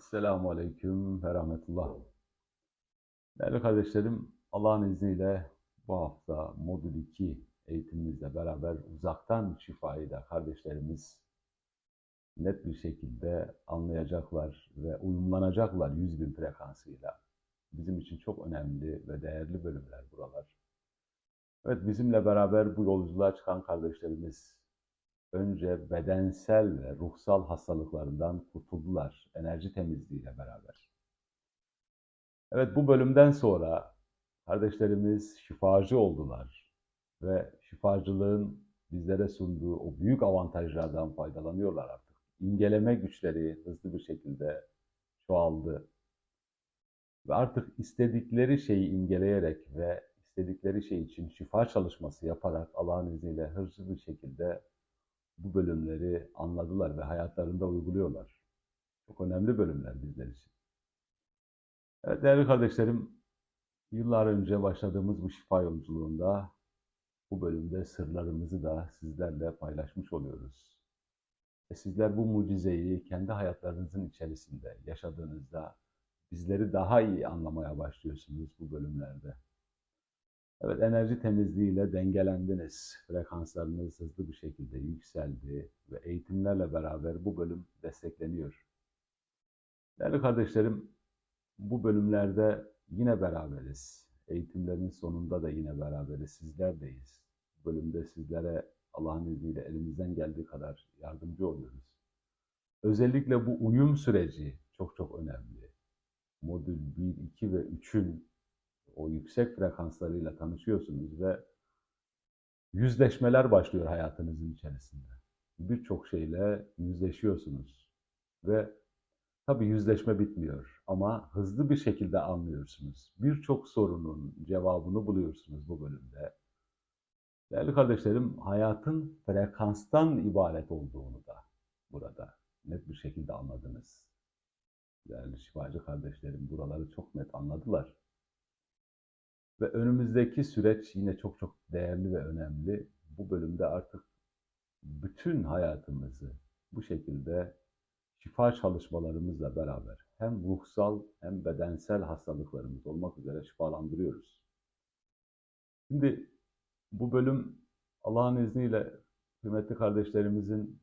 Esselamu Aleyküm ve Rahmetullah. Değerli kardeşlerim, Allah'ın izniyle bu hafta Modül 2 eğitimimizle beraber uzaktan şifayı da kardeşlerimiz net bir şekilde anlayacaklar ve uyumlanacaklar 100 bin frekansıyla. Bizim için çok önemli ve değerli bölümler buralar. Evet bizimle beraber bu yolculuğa çıkan kardeşlerimiz önce bedensel ve ruhsal hastalıklarından kurtuldular enerji temizliğiyle beraber. Evet bu bölümden sonra kardeşlerimiz şifacı oldular ve şifacılığın bizlere sunduğu o büyük avantajlardan faydalanıyorlar artık. İngeleme güçleri hızlı bir şekilde çoğaldı. Ve artık istedikleri şeyi imgeleyerek ve istedikleri şey için şifa çalışması yaparak Allah'ın izniyle hızlı bir şekilde bu bölümleri anladılar ve hayatlarında uyguluyorlar. Çok önemli bölümler bizler için. Evet, değerli kardeşlerim, yıllar önce başladığımız bu şifa yolculuğunda bu bölümde sırlarımızı da sizlerle paylaşmış oluyoruz. Ve sizler bu mucizeyi kendi hayatlarınızın içerisinde yaşadığınızda bizleri daha iyi anlamaya başlıyorsunuz bu bölümlerde. Evet enerji temizliğiyle dengelendiniz. Frekanslarınız hızlı bir şekilde yükseldi ve eğitimlerle beraber bu bölüm destekleniyor. Değerli kardeşlerim, bu bölümlerde yine beraberiz. Eğitimlerin sonunda da yine beraberiz. Sizlerdeyiz. Bu bölümde sizlere Allah'ın izniyle elimizden geldiği kadar yardımcı oluyoruz. Özellikle bu uyum süreci çok çok önemli. Modül 1, 2 ve 3'ün o yüksek frekanslarıyla tanışıyorsunuz ve yüzleşmeler başlıyor hayatınızın içerisinde. Birçok şeyle yüzleşiyorsunuz ve tabii yüzleşme bitmiyor ama hızlı bir şekilde anlıyorsunuz. Birçok sorunun cevabını buluyorsunuz bu bölümde. Değerli kardeşlerim, hayatın frekanstan ibaret olduğunu da burada net bir şekilde anladınız. Değerli şifacı kardeşlerim buraları çok net anladılar. Ve önümüzdeki süreç yine çok çok değerli ve önemli. Bu bölümde artık bütün hayatımızı bu şekilde şifa çalışmalarımızla beraber hem ruhsal hem bedensel hastalıklarımız olmak üzere şifalandırıyoruz. Şimdi bu bölüm Allah'ın izniyle kıymetli kardeşlerimizin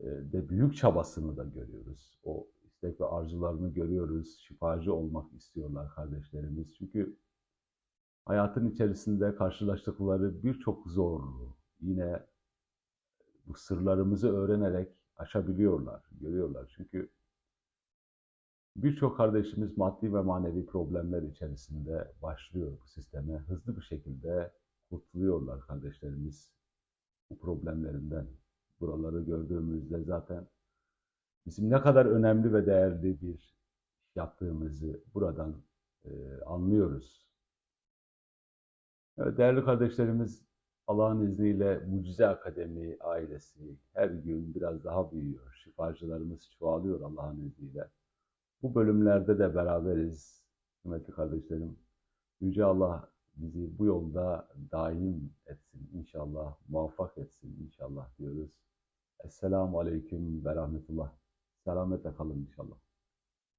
e, de büyük çabasını da görüyoruz. O istek ve arzularını görüyoruz. Şifacı olmak istiyorlar kardeşlerimiz. Çünkü hayatın içerisinde karşılaştıkları birçok zorluğu yine bu sırlarımızı öğrenerek aşabiliyorlar, görüyorlar. Çünkü birçok kardeşimiz maddi ve manevi problemler içerisinde başlıyor bu sisteme. Hızlı bir şekilde kurtuluyorlar kardeşlerimiz bu problemlerinden. Buraları gördüğümüzde zaten bizim ne kadar önemli ve değerli bir yaptığımızı buradan e, anlıyoruz. Değerli kardeşlerimiz Allah'ın izniyle Mucize Akademi ailesi her gün biraz daha büyüyor. Şifacılarımız çoğalıyor Allah'ın izniyle. Bu bölümlerde de beraberiz kıymetli kardeşlerim. Yüce Allah bizi bu yolda daim etsin inşallah, muvaffak etsin inşallah diyoruz. Esselamu Aleyküm ve Rahmetullah. Selametle kalın inşallah.